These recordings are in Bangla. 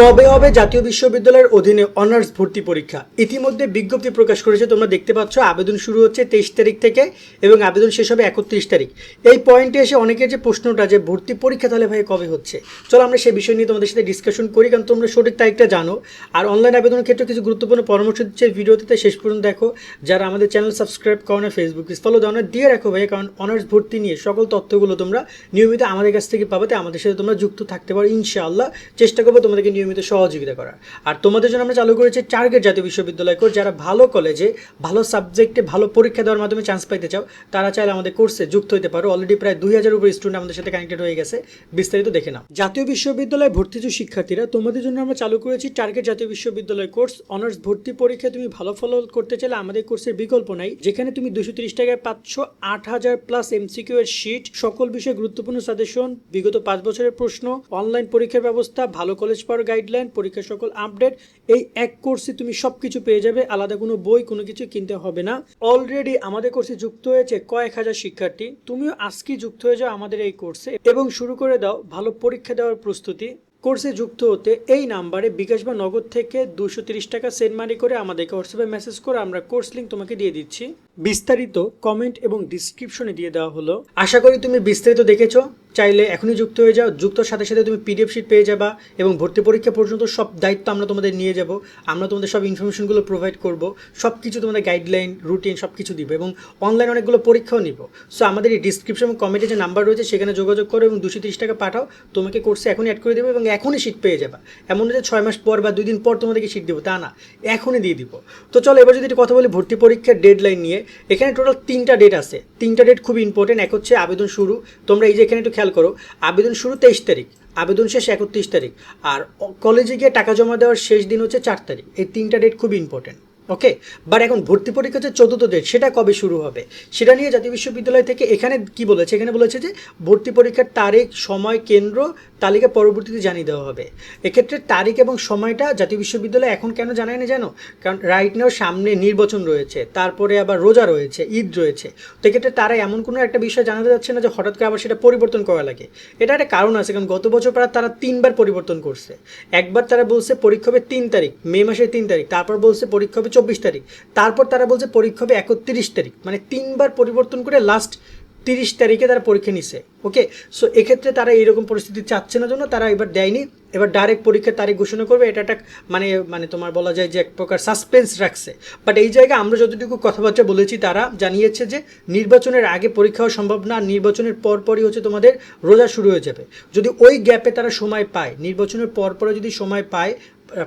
কবে হবে জাতীয় বিশ্ববিদ্যালয়ের অধীনে অনার্স ভর্তি পরীক্ষা? ইতিমধ্যে বিজ্ঞপ্তি প্রকাশ করেছে, তোমরা দেখতে পাচ্ছ, আবেদন শুরু হচ্ছে তেইশ তারিখ থেকে এবং আবেদন শেষ হবে একত্রিশ তারিখ। এই পয়েন্টে এসে অনেকের যে প্রশ্নটা যে ভর্তি পরীক্ষা তাহলে ভাই কবে হচ্ছে? চলো আমরা সেই বিষয় নিয়ে তোমাদের সাথে ডিসকাশন করি, কারণ তোমরা সঠিক তারিখটা জানো। আর অনলাইন আবেদনের ক্ষেত্রে কিছু গুরুত্বপূর্ণ পরামর্শ দিচ্ছে ভিডিওতে শেষ পর্যন্ত দেখো, যারা আমাদের চ্যানেল সাবস্ক্রাইব করো না ফেসবুক ফলো দাও না, দিয়ে রাখো ভাই, কারণ অনার্স ভর্তি নিয়ে সকল তথ্যগুলো তোমরা নিয়মিত আমাদের কাছ থেকে পাবে, তাই আমাদের সাথে তোমরা যুক্ত থাকতে পারো, ইনশাআল্লাহ। চেষ্টা করব তোমাদেরকে নিয়মিত সহযোগিতা করার। আর তোমাদের জন্য আমরা চালু করেছি টার্গেট জাতীয় বিশ্ববিদ্যালয় কোর্স যারা ভালো কলেজে ভালো সাবজেক্টে ভালো পরীক্ষা দেওয়ার মাধ্যমে চান্স পাইতে চাও, তারা চাইলে আমাদের কোর্সে যুক্ত হতে পারো। অলরেডি প্রায় দুই হাজার উপর স্টুডেন্ট আমাদের সাথে কানেক্টেড হয়ে গেছে। বিস্তারিত দেখে নাও। জাতীয় বিশ্ববিদ্যালয়ে ভর্তি যে শিক্ষার্থীরা, তোমাদের জন্য আমরা চালু করেছি টার্গেট জাতীয় বিশ্ববিদ্যালয় কোর্স অনার্স ভর্তি পরীক্ষায় তুমি ভালো ফল করতে চাইলে আমাদের কোর্সের বিকল্প নাই। যেখানে তুমি দুশো তিরিশ টাকায় পাচ্ছ আট হাজার প্লাস এমসিকিউ এর শিট সকল বিষয়ে গুরুত্বপূর্ণ সাজেশন বিগত পাঁচ বছরের প্রশ্ন অনলাইন পরীক্ষার ব্যবস্থা, ভালো কলেজ পাওয়ার গাইডলাইন পরীক্ষার সকল আপডেট এই এক কোর্সে তুমি সবকিছু পেয়ে যাবে, আলাদা কোনো বই, কোনো কিছু কিনতে হবে না। অলরেডি আমাদের কোর্সে যুক্ত হয়েছে কয়েক হাজার শিক্ষার্থী। তুমিও আজকে যুক্ত হয়ে যাও আমাদের এই কোর্সে এবং শুরু করে দাও ভালো পরীক্ষা দেওয়ার প্রস্তুতি। কোর্সে যুক্ত হতে এই নাম্বারে বিকাশ বা নগদ থেকে দুশো টাকা সেন্ড মানি করে আমাদেরকে হোয়াটসঅ্যাপে মেসেজ করে আমরা কোর্স লিঙ্ক তোমাকে দিয়ে দিচ্ছি। বিস্তারিত কমেন্ট এবং ডিসক্রিপশনে দিয়ে দেওয়া হলো। আশা করি তুমি বিস্তারিত দেখেছ। চাইলে এখনই যুক্ত হয়ে যাও। যুক্তর সাথে সাথে তুমি পিডিএফ শিট পেয়ে যাবা এবং ভর্তি পরীক্ষা পর্যন্ত সব দায়িত্ব আমরা তোমাদের নিয়ে যাব। আমরা তোমাদের সব ইনফরমেশনগুলো প্রোভাইড করব। সব কিছু তোমাদের গাইডলাইন রুটিন সব কিছু দিব এবং অনলাইন অনেকগুলো পরীক্ষাও নিব। সো আমাদের এই ডিসক্রিপশন এবং কমেন্টে যে নাম্বার রয়েছে সেখানে যোগাযোগ করো এবং দুশো তিরিশ টাকা পাঠাও। তোমাকে কোর্সে এখনই অ্যাড করে দেবো এবং এখনই শিট পেয়ে যাবা। এমন যে ছয় মাস পর বা দুই দিন পর তোমাদেরকে শিট দেবো, তা না। এখনই দিয়ে দিব। তো চলো এবার যদি কথা বলি ভর্তি পরীক্ষার ডেডলাইন নিয়ে। এখানে টোটাল তিনটা ডেট আছে। তিনটা ডেট খুব ইম্পর্টেন্ট এক হচ্ছে আবেদন শুরু। তোমরা এই যে এখানে একটু খেয়াল করো, আবেদন শুরু তেইশ তারিখ, আবেদন শেষ একত্রিশ তারিখ। আর কলেজে গিয়ে টাকা জমা দেওয়ার শেষ দিন হচ্ছে চার তারিখ। এই তিনটা ডেট খুব ইম্পর্টেন্ট ওকে বাট এখন ভর্তি পরীক্ষা হচ্ছে চতুর্থ ডেট সেটা কবে শুরু হবে? সেটা নিয়ে জাতীয় বিশ্ববিদ্যালয় থেকে এখানে কি বলেছে? এখানে বলেছে যে ভর্তি পরীক্ষার তারিখ, সময়, কেন্দ্র, তালিকা পরবর্তীতে জানিয়ে দেওয়া হবে। এক্ষেত্রে তারিখ এবং সময়টা জাতীয় বিশ্ববিদ্যালয় এখন কেন জানায় না জানো? কারণ রাইট নাও সামনে নির্বাচন রয়েছে, তারপরে আবার রোজা রয়েছে, ঈদ রয়েছে। তো এক্ষেত্রে তারা এমন কোনো একটা বিষয় জানাতে যাচ্ছে না যে হঠাৎ করে আবার সেটা পরিবর্তন করা লাগে। এটা একটা কারণ আছে, কারণ গত বছর প্রায় তারা তিনবার পরিবর্তন করছে। একবার তারা বলছে পরীক্ষা হবে তিন তারিখ, মে মাসের তিন তারিখ, তারপর বলছে পরীক্ষা হবে চব্বিশ তারিখ। তারপর তারা বলছে পরীক্ষা হবে একত্রিশ তারিখ। মানে তিনবার পরিবর্তন করে লাস্ট তিরিশ তারিখে তারা পরীক্ষা নিছে। ওকে সো এক্ষেত্রে তারা এইরকম পরিস্থিতি চাচ্ছে না জন্য তারা এবার দেয়নি। এবার ডাইরেক্ট পরীক্ষার তারিখ ঘোষণা করবে। এটা একটা মানে মানে তোমার বলা যায় যে এক প্রকার সাসপেন্স রাখছে। বাট এই জায়গায় আমরা যতটুকু কথাবার্তা বলেছি, তারা জানিয়েছে যে নির্বাচনের আগে পরীক্ষা হওয়া সম্ভব না। নির্বাচনের পরপরই হচ্ছে তোমাদের রোজা শুরু হয়ে যাবে। যদি ওই গ্যাপে তারা সময় পায়, নির্বাচনের পরপরে যদি সময় পায়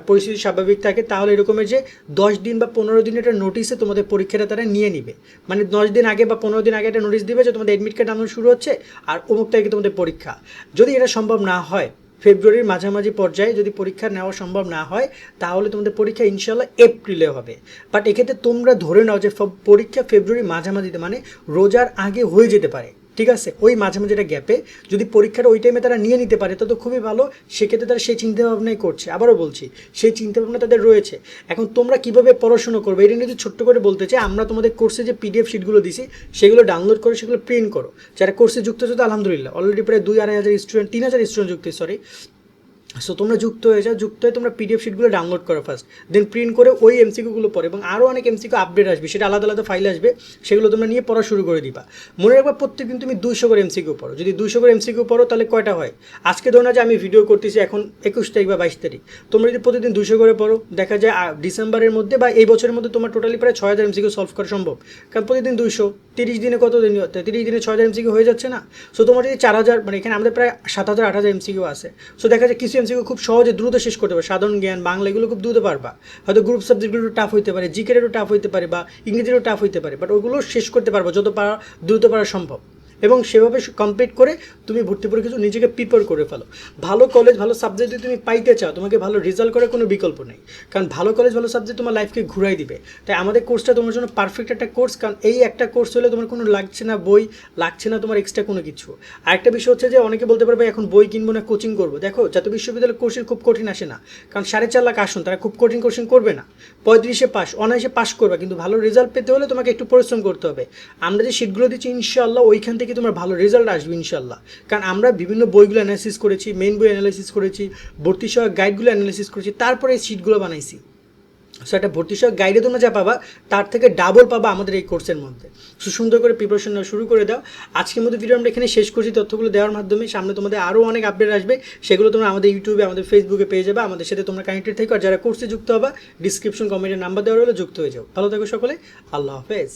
পরিস্থিতি স্বাভাবিক থাকে, তাহলে এরকমের যে দশ দিন বা পনেরো দিন একটা নোটিসে তোমাদের পরীক্ষাটা তারা নিয়ে নিবে। মানে দশ দিন আগে বা পনেরো দিন আগে একটা নোটিশ দিবে যে তোমাদের অ্যাডমিট কার্ড আনানো শুরু হচ্ছে আর অমুক তারিখে তোমাদের পরীক্ষা। যদি এটা সম্ভব না হয় ফেব্রুয়ারির মাঝামাঝি পর্যায়ে যদি পরীক্ষা নেওয়া সম্ভব না হয়, তাহলে তোমাদের পরীক্ষা ইনশাল্লাহ এপ্রিলে হবে। বাট এক্ষেত্রে তোমরা ধরে নাও যে পরীক্ষা ফেব্রুয়ারি মাঝামাঝিতে মানে রোজার আগে হয়ে যেতে পারে। ঠিক আছে? ওই মাঝে মাঝে একটা গ্যাপে যদি পরীক্ষার ওই টাইমে তারা নিয়ে নিতে পারে তো খুবই ভালো। সেক্ষেত্রে তারা সেই চিন্তাভাবনাই করছে। আবারও বলছি, সেই চিন্তাভাবনা তাদের রয়েছে। এখন তোমরা কীভাবে পড়াশুনো করবে? এটা নিয়ে যদি ছোট্ট করে বলতে চাই, আমরা তোমাদের কোর্সে যে পিডিএফ শিটগুলো দিছি, সেগুলো ডাউনলোড করে, সেগুলো প্রিন্ট করো। যারা কোর্সে যুক্ত হচ্ছে তো আলহামদুলিল্লাহ। অলরেডি প্রায় দুই আড়াই হাজার স্টুডেন্ট তিন হাজার স্টুডেন্ট যুক্ত সরি সো তোমরা যুক্ত হয়ে যাও, যুক্ত হয়ে তোমরা পিডিএফ শিটগুলো ডাউনলোড করো ফার্স্ট দেন প্রিন্ট করে ওই এমসিকিউগুলো পড়ো এবং আরও অনেক এমসিকিউ আপডেট আসবে, সেটা আলাদা আলাদা ফাইল আসবে, সেগুলো তোমরা নিয়ে পড়া শুরু করে দিবা। মনে রাখবা প্রত্যেকদিন তুমি দুইশো করে এমসিকিউ পড়ো। যদি দুইশো করে এমসিকিউ পড়ো, তাহলে কয়টা হয়? আজকে ধরো না যে আমি ভিডিও করতেছি, এখন একুশ তারিখ বা বাইশ তারিখ। তোমরা যদি প্রতিদিন দুইশো করে পড়ো, দেখা যায় ডিসেম্বরের মধ্যে বা এই বছরের মধ্যে তোমার টোটালি প্রায় ছয় হাজার এমসিকিউ সলভ করা সম্ভব। কারণ প্রতিদিন দুইশো, তিরিশ দিনে কত দিন তিরিশ দিনে ছয় হাজার এমসিকিউ হয়ে যাচ্ছে না? সো তোমার যদি চার হাজার মানে এখানে আমাদের প্রায় সাত হাজার, আট হাজার এমসিকিউ আছে। সো দেখা যায় কিছু এমসিকিউ খুব সহজে দ্রুত শেষ করতে পারবে, সাধারণ জ্ঞান, বাংলা এগুলো খুব দ্রুত পারবা। হয়তো গ্রুপ সাবজেক্টগুলো টাফ হইতে পারে জিকেরও টাফ হইতে পারে বা ইংরেজিরও টাফ হইতে পারে বাট ওগুলো শেষ করতে পারব যত পারা, দ্রুত পারা সম্ভব। এবং সেভাবে কমপ্লিট করে তুমি ভর্তি পরীক্ষা নিজেকে প্রিপেয়ার করে ফেলো। ভালো কলেজ ভালো সাবজেক্ট যদি তুমি পাইতে চাও, তোমাকে ভালো রেজাল্ট করার কোনো বিকল্প নেই। কারণ ভালো কলেজ ভালো সাবজেক্ট তোমার লাইফকে ঘুরাই দিবে। তাই আমাদের কোর্সটা তোমার জন্য পারফেক্ট একটা কোর্স কারণ এই একটা কোর্স হলে তোমার কোনো লাগছে না বই, লাগছে না তোমার এক্সট্রা কোনো কিছু। আর একটা বিষয় হচ্ছে যে, অনেকে বলতে পারবে এখন বই কিনবো না কোচিং করব? দেখো জাতীয় বিশ্ববিদ্যালয়ের কোর্সের খুব কঠিন আসে না। কারণ সাড়ে চার লাখ আসুন, তারা খুব কঠিন কোচিং করবে না। পঁয়ত্রিশে পাস অনায়াসে পাস করবে, কিন্তু ভালো রেজাল্ট পেতে হলে তোমাকে একটু পরিশ্রম করতে হবে। আমরা যে সিটগুলো দিচ্ছি, ইনশাআল্লাহ ওইখান থেকে থেকে তোমার ভালো রেজাল্ট আসবে ইনশাল্লাহ কারণ আমরা বিভিন্ন বইগুলো অ্যানালিসিস করেছি মেন বই অ্যানালিসিস করেছি, ভর্তি সহায়ক গাইডগুলো অ্যানালিসিস করেছি, তারপরে এই সিটগুলো বানাইছি। সো একটা ভর্তি সহ গাইডে তোমরা যা পাবা, তার থেকে ডাবল পাবা আমাদের এই কোর্সের মধ্যে। সো সুন্দর করে প্রিপারেশন নেওয়া শুরু করে দাও। আজকের মধ্যে ভিডিও আমরা এখানে শেষ করছি। তথ্যগুলো দেওয়ার মাধ্যমে সামনে তোমাদের আরও অনেক আপডেট আসবে। সেগুলো তোমরা আমাদের ইউটিউবে আমাদের ফেসবুকে পেয়ে যাবে। আমাদের সাথে তোমরা কানেক্টেড থেকো। আর যারা কোর্সে যুক্ত হবা ডিসক্রিপশন কমেন্টের নাম্বার দেওয়া হলে যুক্ত হয়ে যাও। ভালো থাকো সকলে। আল্লাহ হাফেজ।